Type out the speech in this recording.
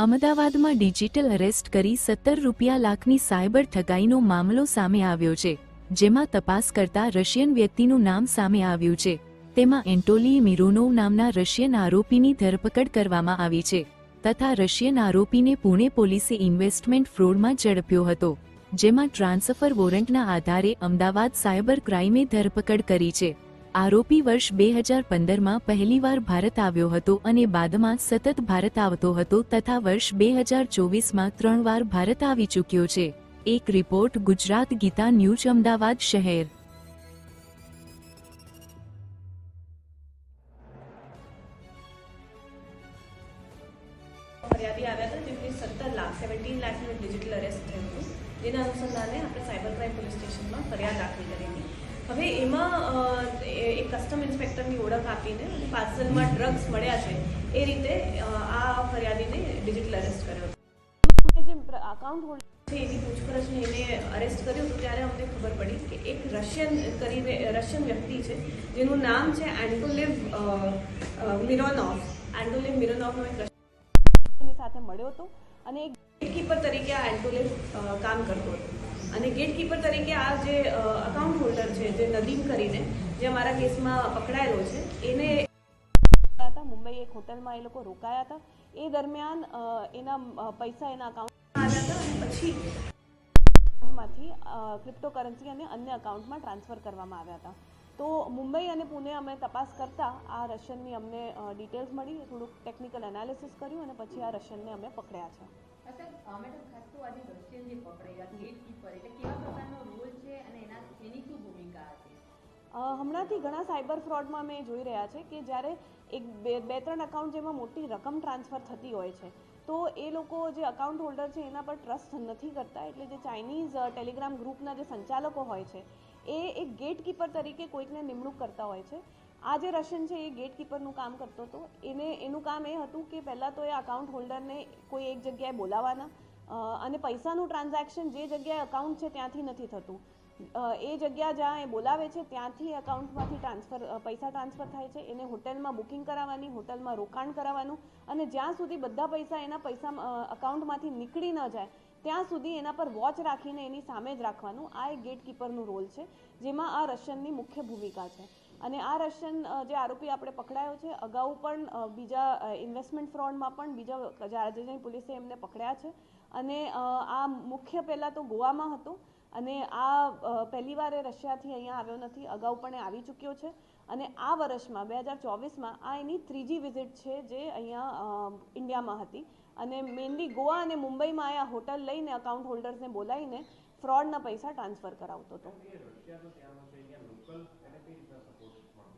અમદાવાદમાં digital arrest કરી સત્તર રૂપિયા લાખની સાયબર ઠગાઈનો મામલો સામે આવ્યો છે, જેમાં તપાસ કરતા રશિયન વ્યક્તિનું નામ સામે આવ્યું છે. તેમાં એન્ટોલી મિરોનોવ નામના રશિયન આરોપીની ધરપકડ કરવામાં આવી છે, તથા રશિયન આરોપીને પુણે પોલીસે ઇન્વેસ્ટમેન્ટ ફ્રોડમાં ઝડપ્યો હતો, જેમાં ટ્રાન્સફર વોરંટના આધારે અમદાવાદ સાયબર ક્રાઇમે ધરપકડ કરી છે. આરોપી વર્ષ બે હજાર પંદરમાં પહેલીવાર ભારત આવ્યો હતો અને બાદમાં સતત ભારત આવતો હતો તથા વર્ષ બે હજાર ચોવીસમાં ત્રણ વાર ભારત આવી ચૂક્યો છે. એક રિપોર્ટ ગુજરાત ગીતા ન્યૂઝ અમદાવાદ શહેર. જેના અનુસંધાને આપણે સાયબર ક્રાઇમ પોલીસ સ્ટેશનમાં ફરિયાદ દાખલ કરી હતી. હવે એમાં એ- એક કસ્ટમ ઇન્સ્પેક્ટરની ઓળખ આપીને પાર્સલમાં ડ્રગ્સ મળ્યા છે એ રીતે આ ફરિયાદીને ડિજિટલ અરેસ્ટ કર્યો હતો જે અકાઉન્ટ હોલ્ડર છે એની પૂછપરછને એને અરેસ્ટ કર્યું હતું ત્યારે અમને ખબર પડી કે એક રશિયન કરીને રશિયન વ્યક્તિ છે જેનું નામ છે એન્ટોલિવ મિરોનોવ એન્ટોલિવ મિરોનોવનો એક સાથે મળ્યો હતો અને એક ગેટકીપર તરીકે આ એન્ટોલેવ કામ કરતો હતો. અને ગેટકીપર તરીકે આ જે અકાઉન્ટ હોલ્ડર છે, જે નદીમ કરીને, જે અમારા કેસમાં પકડાયેલો છે, એને મુંબઈ એક હોટલમાં એ લોકો રોકાયા હતા. એ દરમિયાન એના પૈસા એના અકાઉન્ટમાં આવ્યા હતા અને પછી માંથી ક્રિપ્ટોકરન્સી અને અન્ય અકાઉન્ટમાં ટ્રાન્સફર કરવામાં આવ્યા હતા. તો મુંબઈ અને પુણે અમે તપાસ કરતા આ રશિયનની અમને ડિટેલ્સ મળી, થોડુંક ટેકનિકલ એનાલિસિસ કર્યું અને પછી આ રશિયનને અમે પકડ્યા છે. હમણાંથી ઘણા સાયબર ફ્રોડમાં અમે જોઈ રહ્યા છે કે જ્યારે એક બે બે, ત્રણ અકાઉન્ટ જેમાં મોટી રકમ ટ્રાન્સફર થતી હોય છે, તો એ લોકો જે અકાઉન્ટ હોલ્ડર છે એના પર ટ્રસ્ટ નથી કરતા. એટલે જે ચાઇનીઝ ટેલિગ્રામ ગ્રુપના જે સંચાલકો હોય છે, એ એક ગેટકીપર તરીકે કોઈકને નિમણૂક કરતા હોય છે. આ જે રશિયન છે એ ગેટકીપરનું કામ કરતો હતો. એને, એનું કામ એ હતું કે પહેલાં તો એ અકાઉન્ટ હોલ્ડરને કોઈ એક જગ્યાએ બોલાવવાના અને પૈસાનું ટ્રાન્ઝેક્શન જે જગ્યાએ અકાઉન્ટ છે ત્યાંથી નથી થતું. એ જગ્યા જ્યાં એ બોલાવે છે ત્યાંથી અકાઉન્ટમાંથી ટ્રાન્સફર પૈસા ટ્રાન્સફર થાય છે. એને હોટેલમાં બુકિંગ કરાવવાની, હોટલમાં રોકાણ કરાવવાનું અને જ્યાં સુધી બધા પૈસા એના પૈસા અકાઉન્ટમાંથી નીકળી ન જાય, ત્યાં સુધી એના પર વોચ રાખીને એની સામે જ રાખવાનું. આ એક ગેટકીપરનું રોલ છે, જેમાં આ રશિયનની મુખ્ય ભૂમિકા છે. અને આ રશિયન જે આરોપી આપણે પકડાયો છે અગાઉ પણ બીજા ઇન્વેસ્ટમેન્ટ ફ્રોડમાં પણ બીજા રાજ્યની પોલીસે એમને પકડ્યા છે. અને આ મુખ્ય પહેલાં તો ગોવામાં હતો અને આ અ, પહેલી વાર એ રશિયાથી અહીંયા આવ્યો નથી અગાઉ પણ એ આવી ચૂક્યો છે. અને આ વર્ષમાં બે હજાર ચોવીસમાં આ એની ત્રીજી વિઝિટ છે જે અહીંયા ઇન્ડિયામાં હતી. અને મેઇનલી ગોવા અને મુંબઈમાં આ હોટલ લઈને અકાઉન્ટ હોલ્ડર્સને બોલાવીને ફ્રોડના પૈસા ટ્રાન્સફર કરાવતો હતો.